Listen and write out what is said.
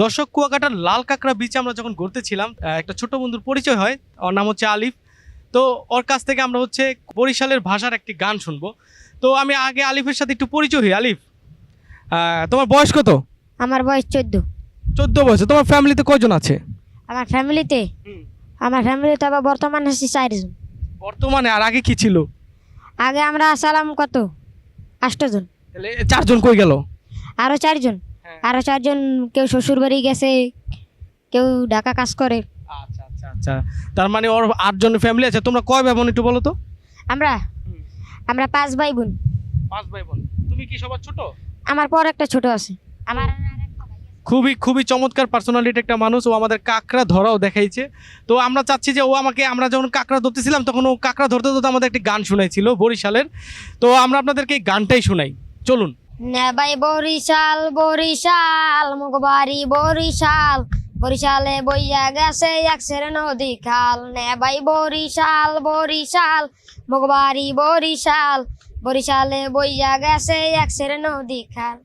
দর্শক কুয়াকাটার লাল কাঁকড়া বিচে আমরা যখন ঘুরতেছিলাম একটা ছোট বন্ধুর পরিচয় হয় ওর নাম হচ্ছে আলিফ। তো ওর কাছ থেকে আমরা হচ্ছে বরিশালের ভাষার একটি গান শুনব। তো আমি আগে আলিফের সাথে একটু পরিচয় হই। আলিফ তোমার বয়স কত? আমার বয়স চোদ্দ। চোদ্দ বয়স তোমার ফ্যামিলিতে কয়জন আছে? আমার ফ্যামিলিতে আমার ফ্যামিলিতে আবার বর্তমানে আছি চারজন। বর্তমানে আর আগে কি ছিল? আগে আমরা আসালাম কত? আষ্টজন। তাহলে চারজন কই গেল? আরও চারজন। হ্যাঁ। আরও চারজন কেউ শ্বশুর বাড়ি গেছে কেউ ঢাকা কাজ করে। আচ্ছা আচ্ছা আচ্ছা। তার মানে ওর আটজন ফ্যামিলি আছে তোমরা কয় ভাই বোন একটু বলো তো? আমরা? আমরা পাঁচ ভাই বোন। পাঁচ ভাই বোন। তুমি কি সবার ছোট? আমার পর একটা ছোট আছে। আমার খুবই খুবই চমৎকার পার্সোনালিটি একটা মানুষ। ও আমাদের কাঁকড়া ধরাও দেখাইছে। তো আমরা চাচ্ছি যে ও আমাকে আমরা যখন কাঁকড়া ধরতেছিলাম তখন ও কাঁকড়া ধরতে ধরতে আমাদের একটি গান শোনাইছিল বরিশালের। তো আমরা আপনাদেরকে এই গানটাই শোনাই। চলুন। নেবাই বরিশাল বরিশাল মুগবাড়ি বরিশাল, বরিশালে বইয়া গেছে একসের নদী খাল। নেবাই বরিশাল বরিশাল মুগবাড়ি বরিশাল, বরিশালে বইয়া গেছে একসের নদী খাল।